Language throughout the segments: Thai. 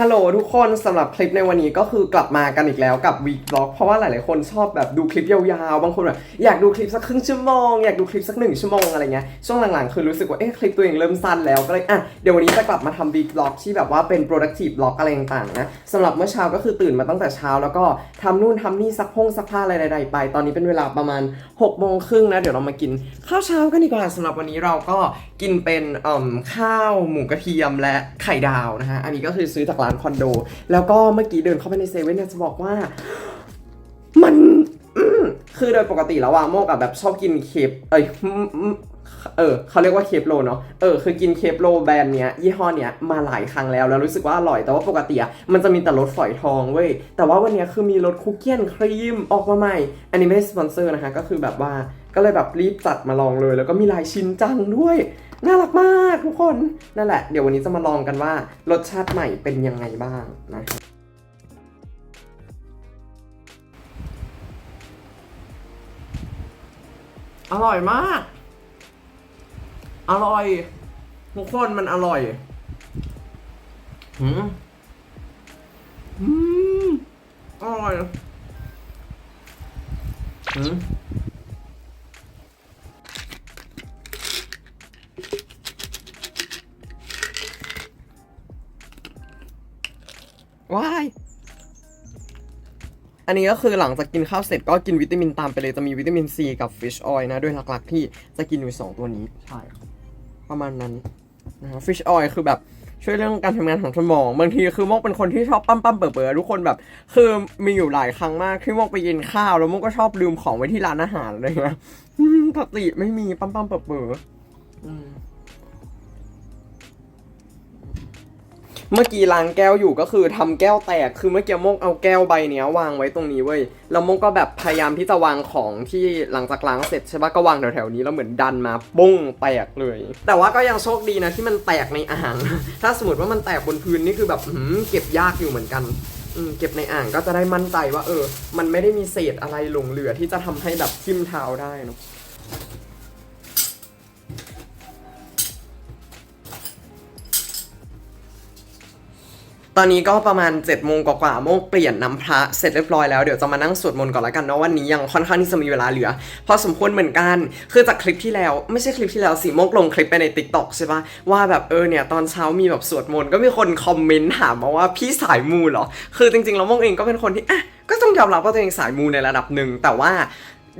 ฮัลโหลทุกคนสำหรับคลิปในวันนี้ก็คือกลับมากันอีกแล้วกับวี b ล็อกเพราะว่าหลายๆคนชอบแบบดูคลิปยาวๆ บางคนแบบอยากดูคลิปสักครึ่งชั่วโมง อยากดูคลิปสักหนึ่งชั่วโมงอะไรเงี้ยช่วงหลังๆ คือรู้สึกว่าเอ๊ะคลิปตัวเองเริ่มสั้นแล้วก็เลยอะเดี๋ยววันนี้จะกลับมาทำวี b ล็อกที่แบบว่าเป็น productive บล็อกอะไรต่างๆนะสำหรับเมื่อเช้าก็คือตื่นมาตั้งแต่เช้า แล้วก็ทำนู่นทำนี่ซักพงซักผ้าอะไรใดๆไป ตอนนี้เป็นเวลาประมาณ6โมงครึ่งนะเดี๋ยวเรามากินข้าวเช้ากันดีกว่าสำหรับวันนี้เราก็กินเป็นข้าวหมูกระเทียมและไข่ดาวนะฮะ อันนี้ก็คือซื้อจากร้านคอนโด แล้วก็เมื่อกี้เดินเข้าไปในเซเว่นเนี่ยจะบอกว่า มันมคือโดยปกติแล้วอะโมกอะแบบชอบกินเคปเอ้ยอืมอืมเออเขาเรียกว่าเคปโลเนาะเออคือกินเคปโลแบรนด์เนี้ยยี่ห้อเนี้ยมาหลายครั้งแล้วแล้วรู้สึกว่าอร่อยแต่ว่าปกติอะมันจะมีแต่รสฝอยทองเว้ยแต่ว่าวันเนี้ยคือมีรสคุกกี้ครีมออกมาใหม่ อันนี้ไม่ได้สปอนเซอร์นะคะ ก็คือแบบว่าก็เลยแบบรีบจัดมาลองเลย แล้วก็มีหลายชิ้นจังด้วย น่ารักมากทุกคนนั่นแหละ เดี๋ยววันนี้จะมาลองกันว่ารสชาติใหม่เป็นยังไงบ้างนะอร่อยมาก อร่อย ทุกคนมันอร่อยหืมอืมอร่อยหืม ว้ายอันนี้ก็คือหลังจากกินข้าวเสร็จก็กินวิตามินตามไปเลยจะมีวิตามินซีกับฟิชออยล์นะด้วยหลักๆที่จะกินอยู่สองตัวนี้ใช่ครับประมาณนั้นนะฮะฟิชออยล์คือแบบช่วยเรื่องการทำงานของสมอง บางทีคือโมกเป็นคนที่ชอบปั้มปั้มๆเปิดเปิดทุกคนแบบ คือมีอยู่หลายครั้งมากที่โมกไปกินข้าว แล้วโมกก็ชอบลืมของไว้ที่ร้านอาหารอะไรเงี้ยอืมปกติไม่มีปั้มปั้มๆเปิดเปิดอืม เมื่อกี้ล้างแก้วอยู่ก็คือทำแก้วแตก คือเมื่อกี้โมกเอาแก้วใบเนี้ยวางไว้ตรงนี้เว้ย แล้วโมกก็แบบพยายามที่จะวางของที่หลังจากล้างเสร็จใช่ปะก็วางแถวๆนี้แล้วเหมือนดันมาปุ้งแตกเลย แต่ว่าก็ยังโชคดีนะที่มันแตกในอ่าง ถ้าสมมติว่ามันแตกบนพื้นนี่คือแบบเก็บยากอยู่เหมือนกันเก็บในอ่างก็จะได้มั่นใจว่า เออ มันไม่ได้มีเศษอะไรหลงเหลือที่จะทำให้แบบทิ่มเท้าได้เนะ ตอนนี้ก็ประมาณ7จ็ดโมงกว่าๆโมงเปลี่ยนน้ำพระเสร็จเรียบร้อยแล้วเดี๋ยวจะมานั่งสวดมนต์ก่อนละกันเนาะวันนี้ยังค่อนข้างที่จะมีเวลาเหลือ พอสมควรเหมือนกัน คือจากคลิปที่แล้วไม่ใช่คลิปที่แล้วสิโมกลงคลิปไปใน t ิ k t o k ใช่ปะว่าแบบเออเนี่ยตอนเช้ามีแบบสวดมนต์ก็มีคนคอมเมนต์ถามมาว่าพี่สายมูเหรอ คือจริงๆแล้วโมกเองก็เป็นคนที่อะก็ต้องยอมรับว่าตัวเองสายมูในระดับหนึ่งแต่ว่า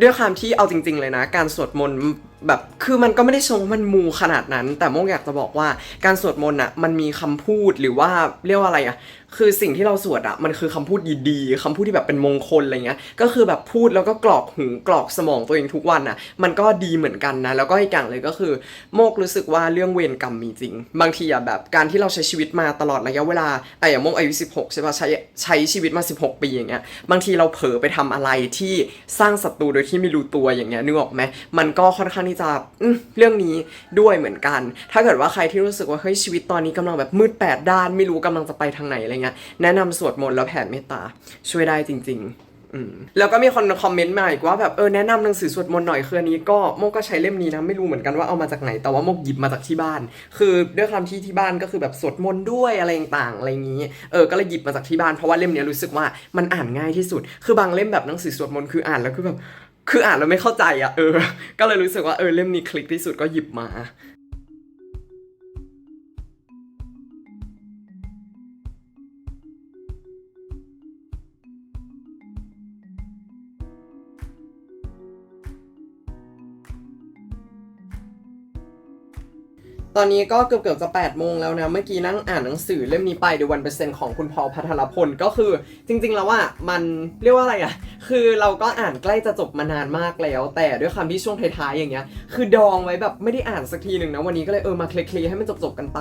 ด้วยความที่เอาจริง ๆ เลยนะ การสวดมนต์แบบคือมันก็ไม่ได้ชงว่ามันมูขนาดนั้น แต่โมกอยากจะบอกว่าการสวดมนต์อะมันมีคำพูดหรือว่าเรียกว่าอะไรอะคือสิ่งที่เราสวดอะมันคือคำพูดดีๆคำพูดที่แบบเป็นมงคลอะไรเงี้ยก็คือแบบพูดแล้วก็กรอกหูกรอกสมองตัวเองทุกวันอะมันก็ดีเหมือนกันนะ แล้วก็อีกอย่างเลยก็คือ โมกรู้สึกว่าเรื่องเวรกรรมมีจริง บางทีอะแบบการที่เราใช้ชีวิตมาตลอดระยะเวลาแต่อย่างโมกอายุ 16 ใช่ป่ะใช้ใช้ชีวิตมา 16 ปีอย่างเงี้ยบางทีเราเผลอไปทำอะไรที่สร้างศัตรูโดยที่ไม่รู้ตัวอย่างเงี้ยนึกออกไหมมันก็ค่อนข้างที่จะเรื่องนี้ด้วยเหมือนกัน ถ้าเกิดว่าใครที่รู้สึกว่าเฮ้ยชีวิตตอนนี้กำลังแบบมืดแปดด้านไม่รู้กำลังจะไปทางไหนอะไรเงี้ยแนะนำสวดมนต์แล้วแผ่เมตตาช่วยได้จริง ๆแล้วก็มีคนคอมเมนต์มาอีกว่าแบบเออแนะนำหนังสือสวดมนต์หน่อยคืออันนี้ก็โมก็ใช้เล่มนี้นะไม่รู้เหมือนกันว่าเอามาจากไหนแต่ว่าโมกหยิบมาจากที่บ้าน คือด้วยความที่ที่บ้านก็คือแบบสวดมนต์ด้วยอะไรต่างๆอะไรอย่างนี้เออก็เลยหยิบมาจากที่บ้านเพราะว่าเล่มนี้รู้สึกว่ามันอ่านง่ายที่สุด คือบางเล่มแบบหนังสือสวดมนต์คืออ่านแล้วคือแบบ คืออ่านแล้วไม่เข้าใจอะเออ ก็เลยรู้สึกว่าเออเล่มนี้คลิกที่สุดก็หยิบมา ตอนนี้ก็เกือบเกือบๆจะ8โมงแล้วนะเมื่อกี้นั่งอ่านหนังสือเล่มนี้ไปเดวันเปอร์เซ็นต์ของคุณพอลพัทรพลก็คือ จริง ๆ แล้วว่ามันเรียกว่าอะไรอะ คือเราก็อ่านใกล้จะจบมานานมากแล้ว แต่ด้วยความที่ช่วงท้ายๆอย่างเงี้ยคือดองไว้แบบไม่ได้อ่านสักทีหนึ่งนะวันนี้ก็เลยเออมาเคลียร์ให้มันจบๆกันไป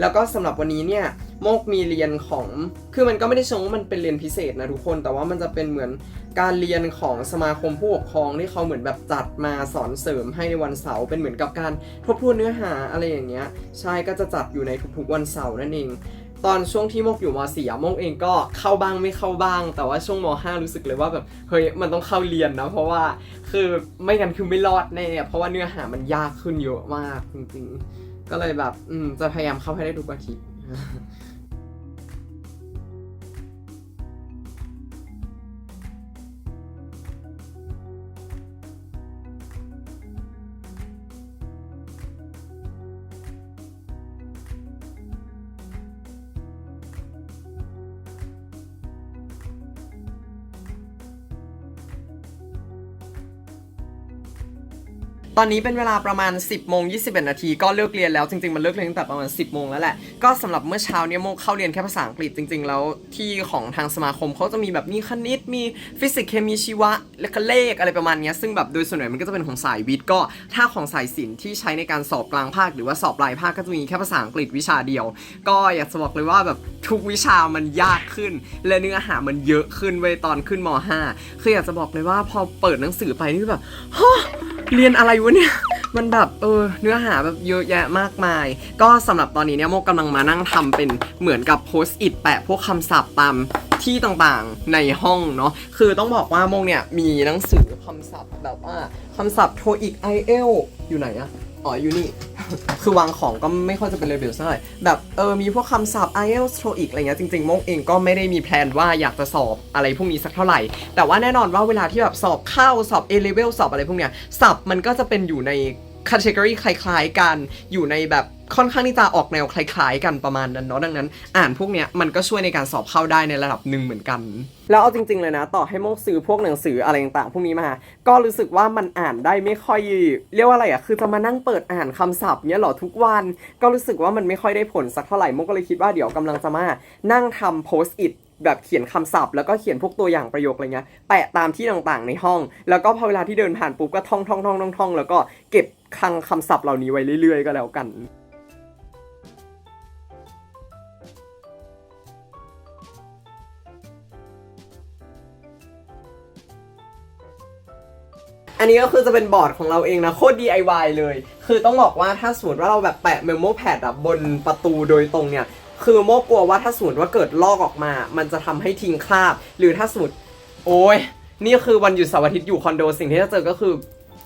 แล้วก็สำหรับวันนี้เนี่ย โมกมีเรียนของ คือมันก็ไม่ได้ชงว่ามันเป็นเรียนพิเศษนะทุกคน แต่ว่ามันจะเป็นเหมือนการเรียนของสมาคมผู้ปกครองที่เขาเหมือนแบบจัดมาสอนเสริมให้ในวันเสาร์เป็นเหมือนกับการทบทวนเนื้อหาอะไรอย่างเงี้ย ใช่ก็จะจัดอยู่ในทุกๆวันเสาร์นั่นเองตอนช่วงที่โมกอยู่ม .4 อะโมกเองก็เข้าบ้างไม่เข้าบ้าง แต่ว่าช่วงม .5 รู้สึกเลยว่าแบบเฮ้ยมันต้องเข้าเรียนนะเพราะว่าคือไม่งั้นคือไม่รอดแน่เพราะว่าเนื้อหามันยากขึ้นเยอะมากจริงๆ ก็เลยแบบอืมจะพยายามเข้าให้ได้ทุกอาทิตย์ ตอนนี้เป็นเวลาประมาณ 10โมง21 นาทีก็เลิกเรียนแล้วจริงๆ มันเลิกเรียนตั้งแต่ประมาณ 10โมงแล้วแหละ ก็สำหรับเมื่อเช้าเนี่ยโมเข้าเรียนแค่ภาษาอังกฤษจริง ๆ แล้วที่ของทางสมาคมเขาจะมีแบบมีคณิตมีฟิสิกส์เคมีชีวะและก็เลขอะไรประมาณนี้ซึ่งแบบโดยส่วนใหญ่มันก็จะเป็นของสายวิทย์ก็ถ้าของสายศิลป์ที่ใช้ในการสอบกลางภาค หรือว่าสอบปลายภาคก็จะมีแค่ภาษาอังกฤษวิชาเดียว ก็อยากจะบอกเลยว่าแบบ ทุกวิชามันยากขึ้น และเนื้อหามันเยอะขึ้นเว้ยตอนขึ้นม .5 คืออยากจะบอกเลยว่าพอเปิดหนังสือไปนี่แบบฮเรียนอะไรวะเนี่ยมันแบบเออเนื้อหาแบบเยอะแยะมากมาย ก็สำหรับตอนนี้เนี่ยโมกำลังมานั่งทำเป็นเหมือนกับโพสต์อิทแปะพวกคำศัพท์ตามที่ต่างๆในห้องเนาะคือต้องบอกว่าโมงเนี่ยมีหนังสือคำศัพท์แบบว่าคำศัพท์โทอีกไอเอลอยู่ไหนอะอ๋ออยู่นี่ คือวางของก็ไม่ค่อยจะเป็นเลเวลเท่าไหร่แบบเออมีพวกคำศัพท์ IELTS TOEIC อะไรเงี้ยจริงๆโมกเองก็ไม่ได้มีแพลนว่าอยากจะสอบอะไรพวกนี้สักเท่าไหร่ แต่ว่าแน่นอนว่าเวลาที่แบบสอบเข้าสอบ A level สอบอะไรพวกเนี้ยศัพท์มันก็จะเป็นอยู่ในคัตเกอรี่คล้ายๆกันอยู่ในแบบ ค่อนข้างที่จะออกแนวคล้ายๆ กันประมาณนั้นเนาะดังนั้น อ่านพวกเนี้ยมันก็ช่วยในการสอบเข้าได้ในระดับหนึ่งเหมือนกัน แล้วเอาจริง ๆ เลยนะ ต่อให้โมกซื้อพวกหนังสืออะไรต่างๆพวกนี้มาก็รู้สึกว่ามันอ่านได้ไม่ค่อย เรียกว่าอะไรอะคือจะมานั่งเปิดอ่านคำศัพท์เนี้ยหรอทุกวัน ก็รู้สึกว่ามันไม่ค่อยได้ผลสักเท่าไหร่โมกก็เลยคิดว่าเดี๋ยวกำลังจะมานั่งทำโพสต์อิทแบบเขียนคำศัพท์แล้วก็เขียนพวกตัวอย่างประโยคอะไรเงี้ยแปะตามที่ต่างๆในห้อง แล้วก็พอเวลาที่เดินผ่านปุ๊บก็ท่องท่องท่องท่องท่องแล้วก็เก็บคลังคำศัพท์เหล่านี้ไว้เรื่อยๆ ก็แล้วกัน อันนี้ก็คือจะเป็นบอร์ดของเราเองนะโคตร DIY เลย คือต้องบอกว่าถ้าสมมติว่าเราแบบแปะเมมโมแพดอะบนประตูโดยตรงเนี่ยคือโมกลัวว่าถ้าสมมติว่าเกิดลอกออกมา มันจะทำให้ทิ้งคราบ หรือถ้าสมมติโอ้ยนี่คือวันหยุดเสาร์อาทิตย์อยู่คอนโดสิ่งที่จะเจอก็คือ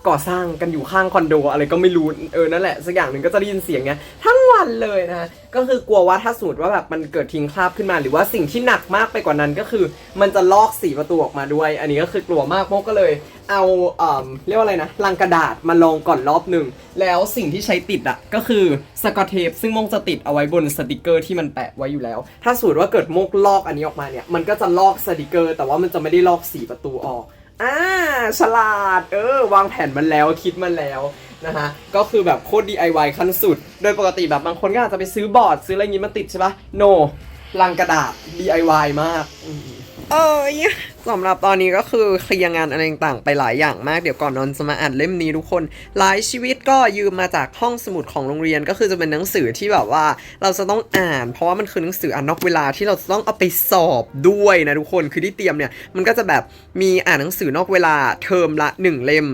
ก่อสร้างกันอยู่ข้างคอนโดอะไรก็ไม่รู้เออนั่นแหละสักอย่างหนึ่งก็จะได้ยินเสียงเนี้ยทั้งวันเลยนะก็คือกลัวว่าถ้าสมมติว่าแบบมันเกิดทิ้งคราบขึ้นมา หรือว่าสิ่งที่หนักมากไปกว่านั้นก็คือ มันจะลอกสีประตูออกมาด้วย อันนี้ก็คือกลัวมากโมกก็เลย เอาเอ่อเรียกว่าอะไรนะลังกระดาษมาลองก่อนรอบหนึ่งแล้วสิ่งที่ใช้ติดอะก็คือสกอตเทปซึ่งโมกจะติดเอาไว้บนสติกเกอร์ที่มันแปะไว้อยู่แล้ว ถ้าสมมติว่าเกิดโมกลอกอันนี้ออกมาเนี่ยมันก็จะลอกสติกเกอร์ แต่ว่ามันจะไม่ได้ลอกสีประตูออก อ่าฉลาด เออ วางแผนมันแล้วคิดมันแล้วนะฮะ ก็คือแบบโคตร DIY ขั้นสุด โดยปกติแบบบางคนก็อาจจะไปซื้อบอร์ด ซื้ออะไรงี้มาติดใช่ปะโนลังกระดาษ DIY มากอ เอยสำหรับตอนนี้ก็คือเคลียร์งานอะไรต่างๆไปหลายอย่างมากเดี๋ยวก่อนนอนจะมาอ่านเล่มนี้ทุกคนหลายชีวิตก็ยืมมาจากห้องสมุดของโรงเรียนก็คือจะเป็นหนังสือที่แบบว่าเราจะต้องอ่าน เพราะว่ามันคือหนังสืออ่านนอกเวลาที่เราจะต้องเอาไปสอบด้วยนะทุกคนคือที่เตรียมเนี่ยมันก็จะแบบมีอ่านหนังสือนอกเวลาเทอมละหนึ่งเล่ม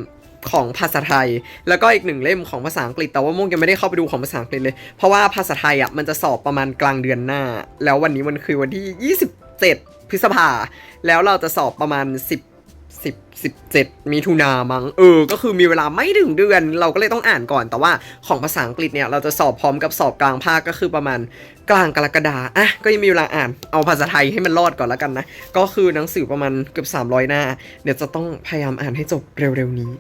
ของภาษาไทย แล้วก็อีกหนึ่งเล่มของภาษาอังกฤษแต่ว่าโมงยังไม่ได้เข้าไปดูของภาษาอังกฤษเลย เพราะว่าภาษาไทยอะมันจะสอบประมาณกลางเดือนหน้า แล้ววันนี้มันคือวันที่ 7 พฤษภา แล้วเราจะสอบประมาณ 10 10 17มีทุนามั้งเออ ก็คือมีเวลาไม่ถึงเดือน เราก็เลยต้องอ่านก่อน แต่ว่าของภาษาอังกฤษเนี่ย เราจะสอบพร้อมกับสอบกลางภาคก็คือประมาณกลางกรกฎาอะก็ยังมีเวลาอ่านเอาภาษาไทยให้มันรอดก่อนแล้วกันนะ ก็คือหนังสือประมาณเกือบ 300 หน้า เดี๋ยวจะต้องพยายามอ่านให้จบเร็วๆนี้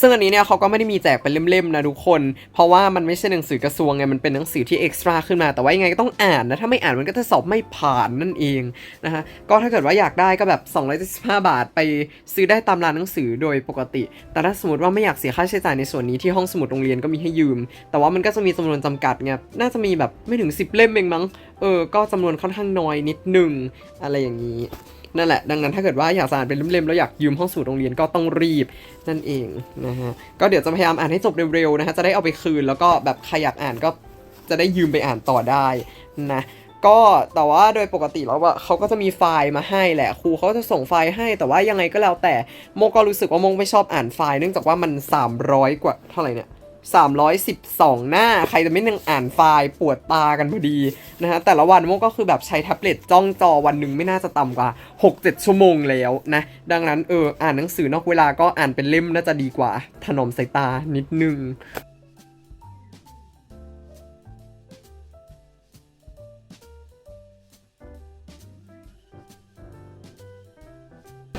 ซึ่งอันนี้เนี่ยเขาก็ไม่ได้มีแจกเป็นเล่มๆนะทุกคน เพราะว่ามันไม่ใช่หนังสือกระทรวงไง มันเป็นหนังสือที่เอ็กซ์ตร้าขึ้นมา แต่ว่ายังไงก็ต้องอ่านนะ ถ้าไม่อ่านมันก็จะสอบไม่ผ่านนั่นเองนะฮะก็ถ้าเกิดว่าอยากได้ก็แบบ 275 บาทไปซื้อได้ตามร้านหนังสือโดยปกติ แต่ถ้าสมมติว่าไม่อยากเสียค่าใช้จ่ายในส่วนนี้ที่ห้องสมุดโรงเรียนก็มีให้ยืม แต่ว่ามันก็จะมีจำนวนจำกัดไง น่าจะมีแบบไม่ถึง 10 เล่มเองมั้ง เออ ก็จำนวนค่อนข้างน้อยนิดหนึ่งอะไรอย่างนี้ นั่นแหละ ดังนั้นถ้าเกิดว่าอยากจะอ่านเป็นเล่มๆแล้วอยากยืมห้องสมุดโรงเรียนก็ต้องรีบนั่นเองนะฮะก็เดี๋ยวจะพยายามอ่านให้จบเร็วๆนะฮะจะได้เอาไปคืนแล้วก็แบบใครอยากอ่านก็จะได้ยืมไปอ่านต่อได้นะก็แต่ว่าโดยปกติแล้วอะเขาก็จะมีไฟล์มาให้แหละครูเขาจะส่งไฟล์ให้แต่ว่ายังไงก็แล้วแต่โมก็รู้สึกว่าโมไม่ชอบอ่านไฟล์เนื่องจากว่ามัน 300 กว่าเท่าไหร่เนี่ย 312 หน้า ใครจะไม่นึงอ่านไฟล์ปวดตากันพอดีนะฮะ แต่ละวันโมก็คือแบบใช้แท็บเล็ตจ้องจอวันหนึ่งไม่น่าจะต่ำกว่า 6-7 ชั่วโมงแล้วนะ ดังนั้นเอออ่านหนังสือนอกเวลาก็อ่านเป็นเล่มน่าจะดีกว่า ถนอมสายตานิดนึง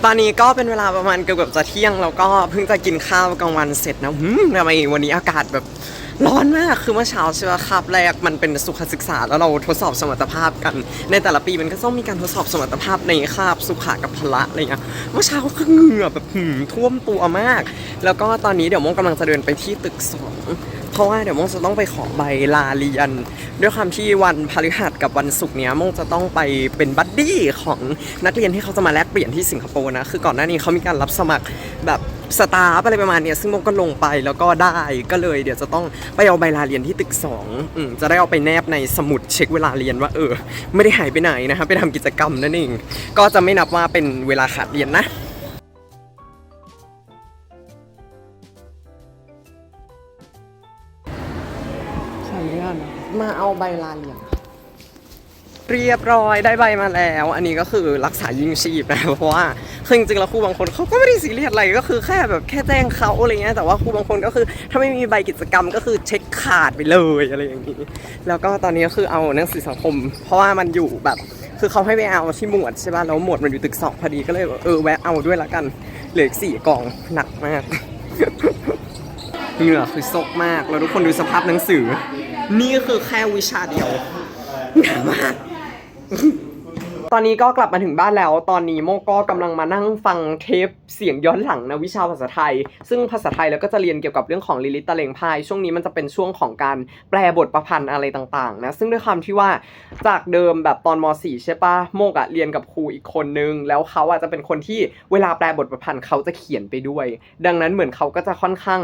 ตอนนี้ก็เป็นเวลาประมาณเกือบจะเที่ยงแล้วก็เพิ่งจะกินข้าวกลางวันเสร็จนะหืมทำไมวันนี้อากาศแบบร้อนมาก คือเมื่อเช้าใช่ไหมคาบแรกมันเป็นสุขศึกษาแล้วเราทดสอบสมรรถภาพกัน ในแต่ละปีมันก็ต้องมีการทดสอบสมรรถภาพในคาบสุขากับพละอะไรเงี้ย เมื่อเช้าก็เหงื่อแบบหืมท่วมตัวมาก แล้วก็ตอนนี้เดี๋ยวโมงกำลังจะเดินไปที่ตึกสอง เพราะว่าเดี๋ยวมงจะต้องไปขอใบลาเรียน ด้วยความที่วันพฤหัสกับวันศุกร์เนี้ยมงจะต้องไปเป็นบัดดี้ของนักเรียนที่เขาจะมาแลกเปลี่ยนที่สิงคโปร์นะคือก่อนหน้านี้เขามีการรับสมัครแบบสตาฟอะไรประมาณเนี้ยซึ่งมงก็ลงไปแล้วก็ได้ก็เลย เดี๋ยวจะต้องไปเอาใบลาเรียนที่ตึกสองอืมจะได้เอาไปแนบในสมุดเช็คเวลาเรียนว่าเออ ไม่ได้หายไปไหนนะครับไปทำกิจกรรมนั่นเองก็จะไม่นับว่าเป็นเวลาขาดเรียนนะ นุญาตนะมาเอาใบลาเรียนเรียบร้อยได้ใบมาแล้ว อันนี้ก็คือรักษายิ่งชีพนะเพราะว่าคือจริงๆแล้วครูบางคนเขาก็ไม่ได้ซีเรียสอะไรก็คือแค่แบบแค่แจ้งเขาอะไรเงี้ยแต่ว่าครูบางคนก็คือถ้าไม่มีใบกิจกรรมก็คือเช็คขาดไปเลยอะไรอย่างนี้แล้วก็ตอนนี้ก็คือเอาหนังสือสังคม เพราะว่ามันอยู่แบบ คือเขาให้ไปเอาที่หมวดใช่ป่ะแล้วหมวดมันอยู่ตึกสองพอดีก็เลยเออแวะเอาด้วยละกันเหลืออีกสี่กล่องหนักมากเหงื่อคือซกมากแล้วทุกคนดูสภาพหนังสือ นี่ก็คือแค่วิชาเดียวหนามากตอนนี้ก็กลับมาถึงบ้านแล้ว ตอนนี้โมก็กำลังมานั่งฟังเทปเสียงย้อนหลังนะวิชาภาษาไทย ซึ่งภาษาไทยแล้วก็จะเรียนเกี่ยวกับเรื่องของลิลิตตะเลงพาย ช่วงนี้มันจะเป็นช่วงของการแปลบทประพันธ์อะไรต่างๆนะ ซึ่งด้วยความที่ว่าจากเดิมแบบตอนม .4 ใช่ปะโมกอะเรียนกับครูอีกคนนึง แล้วเขาอะจะเป็นคนที่เวลาแปลบทประพันธ์เขาจะเขียนไปด้วย ดังนั้นเหมือนเขาก็จะค่อนข้าง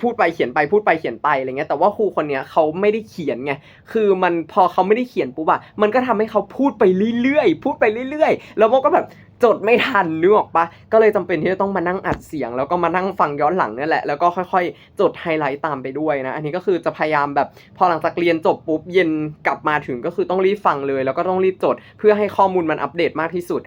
พูดไปเขียนไปพูดไปเขียนไปอะไรเงี้ยแต่ว่าครูคนเนี้ยเขาไม่ได้เขียนไงคือมันพอเขาไม่ได้เขียนปุ๊บอะมันก็ทำให้เขาพูดไปเรื่อยๆพูดไปเรื่อยๆ แล้วโมก็แบบ จดไม่ทันนึกออกปะก็เลยจำเป็นที่จะต้องมานั่งอัดเสียง แล้วก็มานั่งฟังย้อนหลังเนี่ยแหละแล้วก็ค่อยๆ จดไฮไลท์ตามไปด้วยนะ อันนี้ก็คือจะพยายามแบบพอหลังจากเรียนจบปุ๊บเย็นกลับมาถึงก็คือต้องรีบฟังเลย แล้วก็ต้องรีบจดเพื่อให้ข้อมูลมันอัปเดตมากที่สุด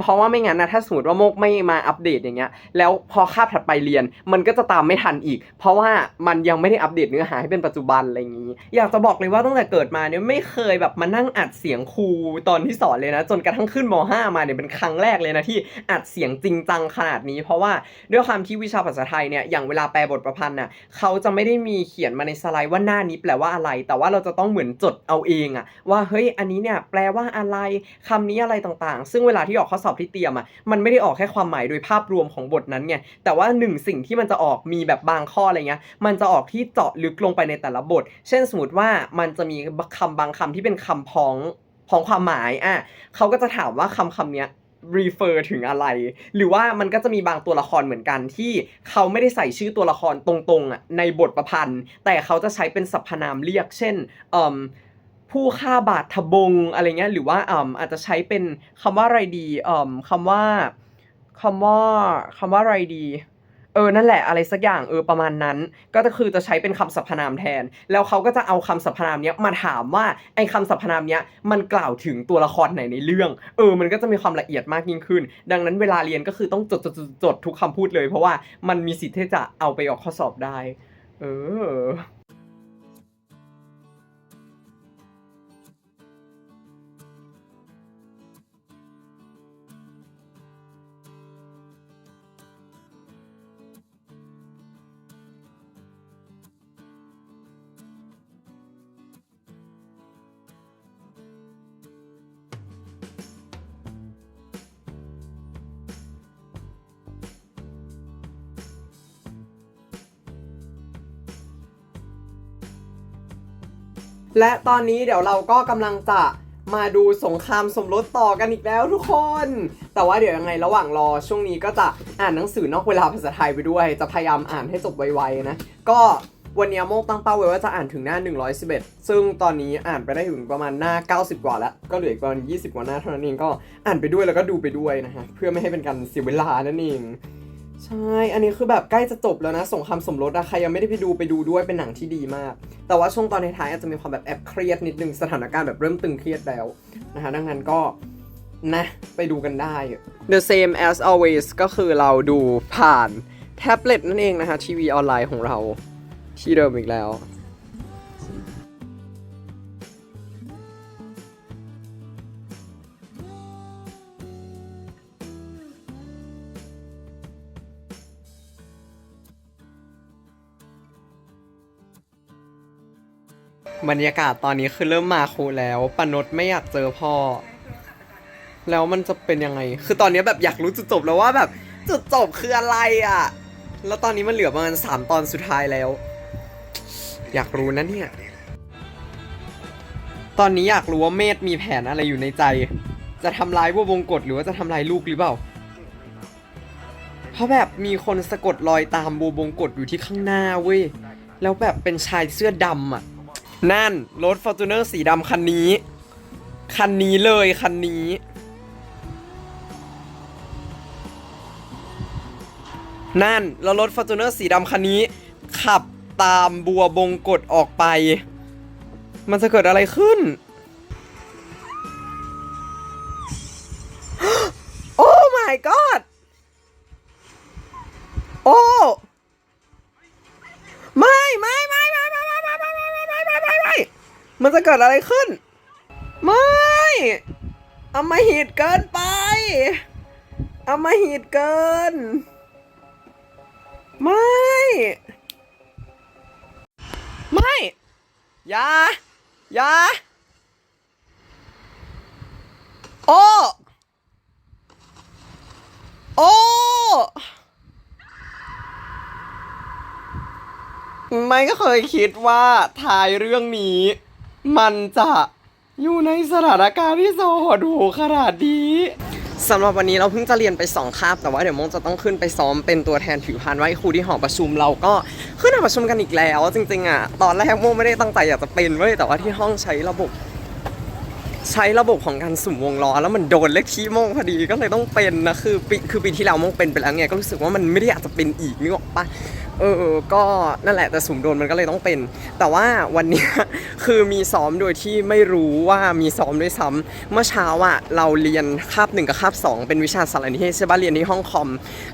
เพราะว่าไม่งั้นนะถ้าสมมติว่าโมกไม่มาอัปเดตอย่างเงี้ยแล้วพอคาบถัดไปเรียน มันก็จะตามไม่ทันอีก เพราะว่ามันยังไม่ได้อัปเดตเนื้อหาให้เป็นปัจจุบันอะไรอย่างนี้ อยากจะบอกเลยว่าตั้งแต่เกิดมาเนี่ยไม่เคยแบบมานั่งอัดเสียงครูตอนที่สอนเลยนะ จนกระทั่งขึ้นม .5 มาเนี่ยเป็นครั้งแรกเลยนะที่อัดเสียงจริงจังขนาดนี้ เพราะว่าด้วยความที่วิชาภาษาไทยเนี่ยอย่างเวลาแปลบทประพันธ์น่ะเขาจะไม่ได้มีเขียนมาในสไลด์ว่าหน้านี้แปลว่าอะไร แต่ว่าเราจะต้องเหมือนจดเอาเองอะว่าเฮ้ยอันนี้เนี่ยแปลว่าอะไรคำนี้อะไรต่างๆ ซึ่งเวลาที่ออกข้อสอบที่เตรียมอะมันไม่ได้ออกแค่ความหมายโดยภาพรวมของบทนั้นไงแต่ว่าหนึ่งสิ่งที่มันจะออกมีแบบบางข้ออะไรเงี้ยมันจะออกที่เจาะลึกลงไปในแต่ละบท เช่นสมมติว่ามันจะมีคำบางคำที่เป็นคำพ้องพ้องความหมายอะเขาก็จะถามว่าคำคำนี้ รีเฟอร์ถึงอะไร หรือว่ามันก็จะมีบางตัวละครเหมือนกันที่เขาไม่ได้ใส่ชื่อตัวละครตรงๆอะในบทประพันธ์ แต่เขาจะใช้เป็นสรรพนามเรียก เช่นอ่มผู้ฆ่าบาททบงอะไรเงี้ยหรือว่าอ่าอาจจะใช้เป็นคำว่าอะไรดีอ่าคำว่าคำว่าคำว่าอะไรดี ออนั่นแหละอะไรสักอย่างเออประมาณนั้น ก็คือจะใช้เป็นคำสรรพนามแทน แล้วเขาก็จะเอาคำสรรพนามเนี้ยมาถามว่าไอ้คำสรรพนามเนี้ยมันกล่าวถึงตัวละครไหนในเรื่อง เออ มันก็จะมีความละเอียดมากยิ่งขึ้น ดังนั้นเวลาเรียนก็คือต้องจดจดจดจดทุกคำพูดเลย เพราะว่ามันมีสิทธิ์ที่จะเอาไปออกข้อสอบได้ เออ และตอนนี้เดี๋ยวเราก็กำลังจะมาดูสงครามสมรสต่อกันอีกแล้วทุกคน แต่ว่าเดี๋ยวยังไงระหว่างรอช่วงนี้ก็จะอ่านหนังสือนอกเวลาภาษาไทยไปด้วย จะพยายามอ่านให้จบไวๆนะ ก็วันนี้โมกตั้งเป้าไว้ว่าจะอ่านถึงหน้า 111 ซึ่งตอนนี้อ่านไปได้ถึงประมาณหน้า 90 กว่าแล้ว ก็เหลืออีกประมาณ 20 กว่าหน้าเท่านั้นเอง ก็อ่านไปด้วยแล้วก็ดูไปด้วยนะฮะ เพื่อไม่ให้เป็นการเสียเวลานั่นเอง ใช่ อันนี้คือแบบใกล้จะจบแล้วนะสงครามสมรสอะใครยังไม่ได้ไปดูไปดูด้วยเป็นหนังที่ดีมาก แต่ว่าช่วงตอนท้ายๆอาจจะมีความแบบแอบเครียดนิดนึงสถานการณ์แบบเริ่มตึงเครียดแล้วนะคะดังนั้นก็นะไปดูกันได้ The same as always ก็คือเราดูผ่านแท็บเล็ตนั่นเองนะคะทีวีออนไลน์ของเราที่เดิมอีกแล้ว บรรยากาศตอนนี้คือเริ่มมาคูแล้วปนดไม่อยากเจอพ่อ แล้วมันจะเป็นยังไง คือตอนนี้แบบอยากรู้จุดจบแล้วว่าแบบ จุดจบคืออะไรอะ แล้วตอนนี้มันเหลือประมาณสามตอนสุดท้ายแล้ว อยากรู้นะเนี่ย ตอนนี้อยากรู้ว่าเมธมีแผนอะไรอยู่ในใจ จะทำร้ายวัววงกฏหรือว่าจะทำร้ายลูกหรือเปล่า เพราะแบบมีคนสะกดรอยตามบัวบงกฎอยู่ที่ข้างหน้าเว้ย แล้วแบบเป็นชายเสื้อดำอะ นั่น รถฟอร์จูเนอร์สีดำคันนี้ คันนี้เลย คันนี้ นั่น แล้วรถฟอร์จูเนอร์สีดำคันนี้ ขับตามบัวบงกฎออกไป มันจะเกิดอะไรขึ้น โอ้ my god โอ้ ไม่ ไม่ ไม่ไม่ไม่ไม่ มันจะเกิดอะไรขึ้น ไม่เอามาหิดเกินไปเอามาหิดเกิน ไม่ ไม่อย่าอย่าโอ้โอ้ไม่ก็เคยคิดว่าท้ายเรื่องนี้ มันจะอยู่ในสถานการณ์ที่โซหดหูขนาดนี้สำหรับวันนี้เราเพิ่งจะเรียนไปสองคาบ แต่ว่าเดี๋ยวมงจะต้องขึ้นไปซ้อมเป็นตัวแทนถือพานไว้ครูที่หอประชุมเราก็ขึ้นหอประชุมกันอีกแล้ว จริงๆอะตอนแรกโมไม่ได้ตั้งใจอยากจะเป็นเว้ยแต่ว่าที่ห้องใช้ระบบ ใช้ระบบของการสุ่มวงล้อแล้วมันโดนเลขที่โมงพอดีก็เลยต้องเป็นนะคือปีคือปีที่แล้วโมงเป็นไปแล้วไงก็รู้สึกว่ามันไม่ได้อยากจะเป็นอีกนึกออกปะ เออ ก็นั่นแหละแต่สุ่มโดนมันก็เลยต้องเป็น แต่ว่าวันนี้คือมีซ้อมโดยที่ไม่รู้ว่ามีซ้อมด้วยซ้ำเมื่อเช้าอะเราเรียนคาบหนึ่งกับคาบสองเป็นวิชาสารนิเทศใช่ปะเรียนที่ห้องคอม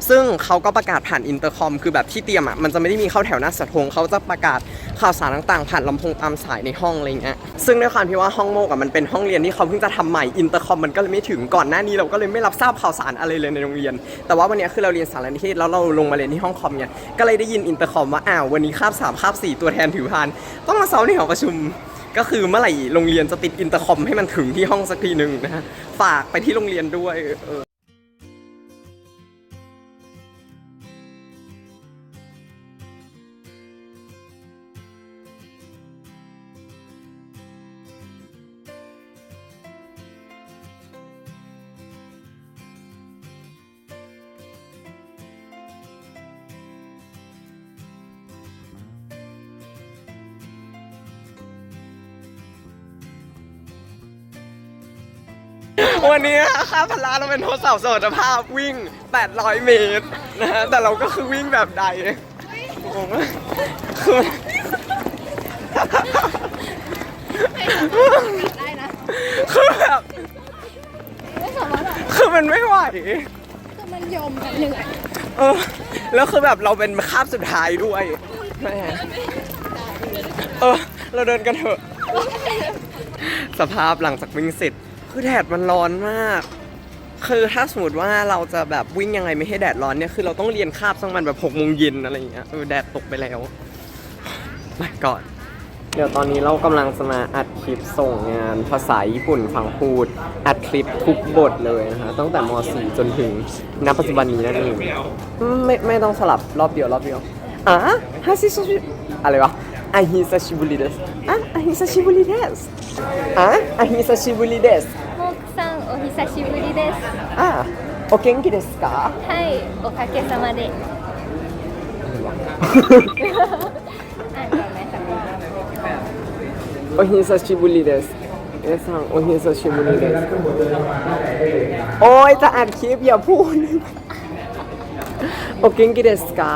ซึ่งเขาก็ประกาศผ่านอินเตอร์คอม คือแบบที่เตรียมอะมันจะไม่ได้มีเข้าแถวหน้าเสาธงเขาจะประกาศข่าวสารต่างๆ ผ่านลำโพงตามสายในห้องอะไรเงี้ยซึ่งด้วยความที่ว่าห้องโมกอะมันเป็นห้องเรียนที่เขาเพิ่งจะทำใหม่อินเตอร์คอมมันก็เลยไม่ถึงก่อนหน้านี้เราก็เลยไม่รับทราบข่าวสารอะไรเลยในโรงเรียน แต่ว่าวันนี้คือเราเรียนสารนิเทศแล้วเราลงมาเรียนที่ห้องคอมเนี่ยก็เลยได้ยินอินเตอร์คอมว่าอ้าววันนี้คาบสามคาบสี่ตัวแทนถือพานต้องมาซ้อมในหอประชุม ก็คือเมื่อไหร่โรงเรียนจะติดอินเตอร์คอมให้มันถึงที่ห้องสักทีหนึ่งนะฮะฝากไปที่โรงเรียนด้วยเออ วันนี้ค่าพละเราเป็นทดสอบสมรรถภาพวิ่ง 800 เมตรนะฮะแต่เราก็คือวิ่งแบบใดงงมากคือได้นะคือแบบไม่สามารถแบบคือมันไม่ไหวคือมันยมกันเหนื่อยเออแล้วคือแบบเราเป็นคาบสุดท้ายด้วยแม่เออ เราเดินกันเถอะ สภาพหลังจากวิ่งเสร็จ คือแดดมันร้อนมาก คือถ้าสมมติว่าเราจะแบบวิ่งยังไงไม่ให้แดดร้อนเนี่ย คือเราต้องเรียนคาบสักมันแบบหกโมงเย็นอะไรอย่างเงี้ยแดดตกไปแล้วมาก่อน เดี๋ยวตอนนี้เรากำลังจะมาอัดคลิปส่งงานภาษาญี่ปุ่นฝั่งพูด อัดคลิปทุกบทเลยนะคะตั้งแต่ม .4 จนถึงณปัจจุบันนี้นั่นเองไม่ไม่ต้องสลับรอบเดียวรอบเดียวอะฮาซิซูชิอะไรวะอาฮิซาชิบุริเดสอะอาฮิซาชิบุริเดสอะอาฮิซาชิบุริเดส 久しぶりです อ่ะโอเคงกิเดสกา はいおかげさまでอ่านก่อนไหมคะ โอฮิซาชิบุริเดสเอซังโอฮิซาชิบุริเดสโอ้ยจะอัดคลิปอย่าพูดโอเคงกิเดสกา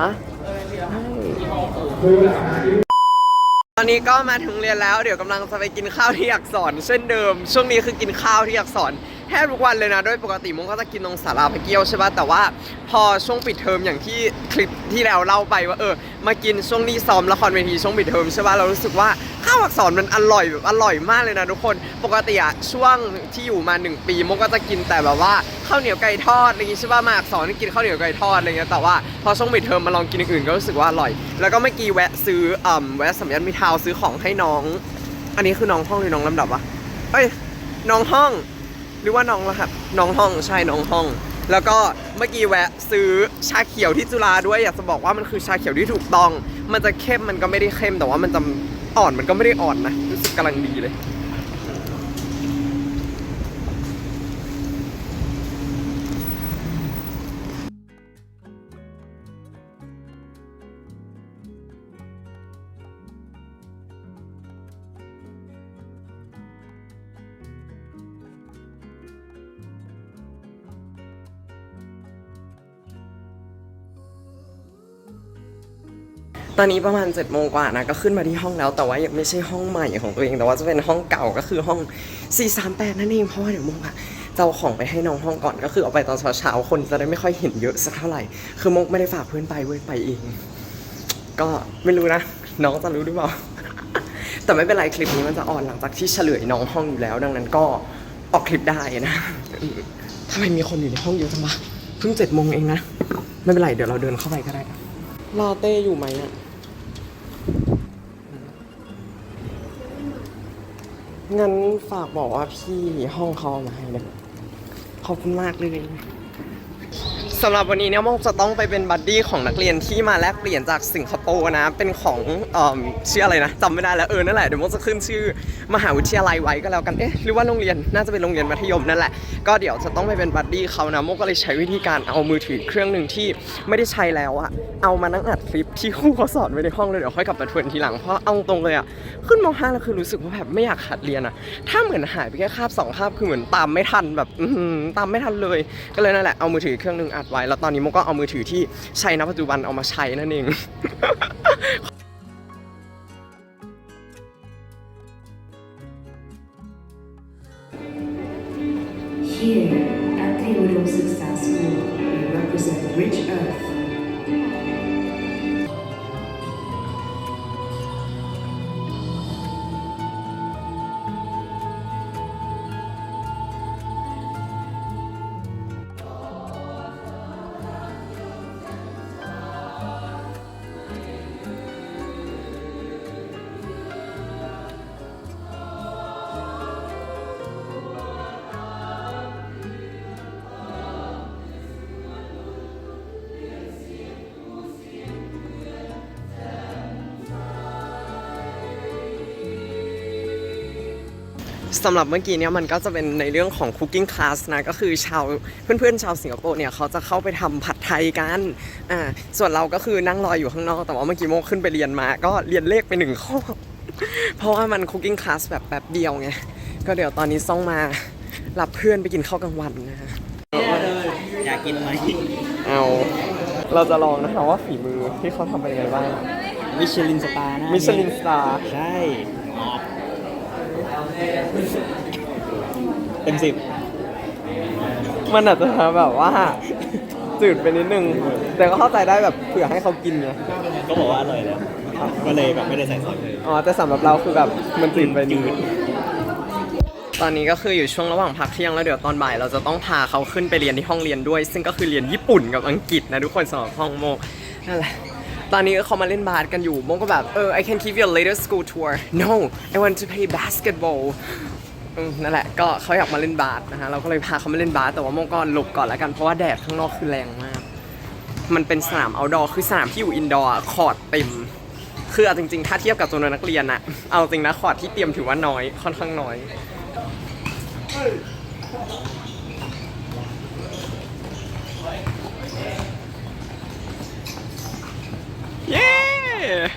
ตอนนี้ก็มาถึงเรียนแล้ว เดี๋ยวกำลังจะไปกินข้าวที่อักษรเช่นเดิม ช่วงนี้คือกินข้าวที่อักษร แทบทุกวันเลยนะโดยปกติมุงก็จะกินตรงสาราพระเกี้ยวใช่ปะแต่ว่าพอช่วงปิดเทอมอย่างที่คลิปที่แล้วเล่าไปว่าเออมากินช่วงนี้ซ้อมละครเวทีช่วงปิดเทอมใช่ปะเรารู้สึกว่าข้าวอักษรมันอร่อยแบบอร่อยมากเลยนะทุกคนปกติอะช่วงที่อยู่มาหนึ่งปีมุก็จะกินแต่แบบว่าข้าวเหนียวไก่ทอดอะไรอย่างงี้ใช่ปะมาอักษรกินข้าวเหนียวไก่ทอดอะไรเงี้ยแต่ว่าพอช่วงปิดเทอมมาลองกินอื่นก็รู้สึกว่าอร่อย แล้วก็เมื่อกี้แวะซื้ออ่าแวะสำยันมิทาวซื้อของให้น้อง อันนี้คือน้องห้องหรือน้องลำดับวะเอ้ยน้องห้อง รือว่าน้องรหัสน้องห้องใช่น้องห้อง แล้วก็เมื่อกี้แวะซื้อชาเขียวที่จุฬาด้วยอยากจะบอกว่ามันคือชาเขียวที่ถูกต้อง มันจะเข้มมันก็ไม่ได้เข้มแต่ว่ามันจะอ่อนมันก็ไม่ได้อ่อนนะรู้สึกกำลังดีเลย ตอนนี้ประมาณ7จ็ดโมงกว่านะก็ขึ้นมาที่ห้องแล้วแต่ว่ายังไม่ใช่ห้องใหม่ของตัวเอง แต่ว่าจะเป็นห้องเก่าก็คือห้อง 438 นั่นเองเพราะว่าเดี๋ยวโมงอะจะเอาของไปให้น้องห้องก่อนก็คือเอาไปตอนเช้าๆคนจะได้ไม่ค่อยเห็นเยอะสักเท่าไหร่คือโมกไม่ได้ฝากเพื่อนไปเว้ยไปเอง ก็ไม่รู้นะน้องจะรู้หรือเปล่าแต่ไม่เป็นไรคลิปนี้มันจะออนหลังจากที่เฉลยน้องห้องอยู่แล้ว ดังนั้นก็ออกคลิปได้นะทำไมมีคนอยู่ในห้องเยอะจังวะเพิ่งเจ็ดโมงเองนะไม่เป็นไรเดี๋ยวเราเดินเข้าไปก็ได้ลาเต้อยู่ไหมอะ งั้นฝากบอกว่าพี่ห้องเขาเอามาให้เลยขอบคุณมากเลยสำหรับวันนี้เนี่ยมงจะต้องไปเป็นบัดดี้ของนักเรียนที่มาแลกเปลี่ยนจากสิงคโปร์นะ เป็นของเอ่อชื่ออะไรนะจำไม่ได้แล้วเออนั่นแหละเดี๋ยวมงจะขึ้นชื่อมหาวิทยาลัยไว้ก็แล้วกันเอ๊ะหรือว่าโรงเรียนน่าจะเป็นโรงเรียนมัธยมนั่นแหละก็เดี๋ยวจะต้องไปเป็นบัดดี้เขานะโมก็เลยใช้วิธีการเอามือถือเครื่องหนึ่งที่ไม่ได้ใช้แล้วอะเอามานั่งอัดคลิปที่ครูเขาสอนไว้ในห้องเลยเดี๋ยวค่อยกลับมาทวนทีหลังเพราะเอาตรงเลยอะขึ้นมห้าแล้วคือรู้สึกว่าแบบไม่อยากหัดเรียนอะถ้าเหมือนหายไปแค่คาบสองคาบคือเหมือนตามไม่ทันแบบอืตามไม่ทันเลย ก็เลยนั่นแหละเอามือถือเครื่องหนึ่งอัดไว้แล้วตอนนี้โมก็เอามือถือที่ใช้ณปัจจุบันเอามาใช้นั่นเอง Here สำหรับเมื่อกี้เนี่ยมันก็จะเป็นในเรื่องของ cooking class นะก็คือชาวเพื่อนๆชาวสิงคโปร์เนี่ยเขาจะเข้าไปทำผัดไทยกันอ่าส่วนเราก็คือนั่งรออยู่ข้างนอก แต่ว่าเมื่อกี้โมขึ้นไปเรียนมา ก็เรียนเลขไปหนึ่งข้อ เพราะว่ามัน cooking class แบบแป๊บเดียวไงก็เดี๋ยวตอนนี้ต้องมารับเพื่อนไปกินข้าวกลางวันนะฮะอยากกินไหมเอาเราจะลองนะคะว่าฝีมือที่เขาทำเป็นยังไงบ้างมิชลินสตาร์นะมิชลินสตาร์ใช่ เต็มสิบมันอาจจะแบบว่า จืดไปนิดนึง แต่ก็เข้าใจได้แบบเผื่อให้เขากินไงก็บอกว่าอร่อยแล้ว ก็เลยแบบไม่ได้ใส่ซอสเลยอ๋อแต่สำหรับเราคือแบบมันจืดไปนิดนึงตอนนี้ก็คืออยู่ช่วงระหว่างพักเที่ยงแล้วเดี๋ยวตอนบ่าย เราจะต้องพาเขาขึ้นไปเรียนที่ห้องเรียนด้วย ซึ่งก็คือเรียนญี่ปุ่นกับอังกฤษนะทุกคนสำหรับห้องโมกนั่นแหละ ตอนนี้เขามาเล่นบาสกันอยู่โมก็แบบเออ I can give you a later school tour no I want to play basketball นั่นแหละก็เขาอยากมาเล่นบาสนะฮะเราก็เลยพาเขามาเล่นบาสแต่ว่าโมก็หลบก่อนแล้วกันเพราะว่าแดดข้างนอกคือแรงมาก มันเป็นสนาม outdoor คือสนามที่อยู่ indoor อะคอร์ดเต็มคือเอาจริงๆ ถ้าเทียบกับจำนวนนักเรียนอะเอาจริงนะคอร์ดที่เตรียมถือว่าน้อยค่อนข้างน้อย Yeah!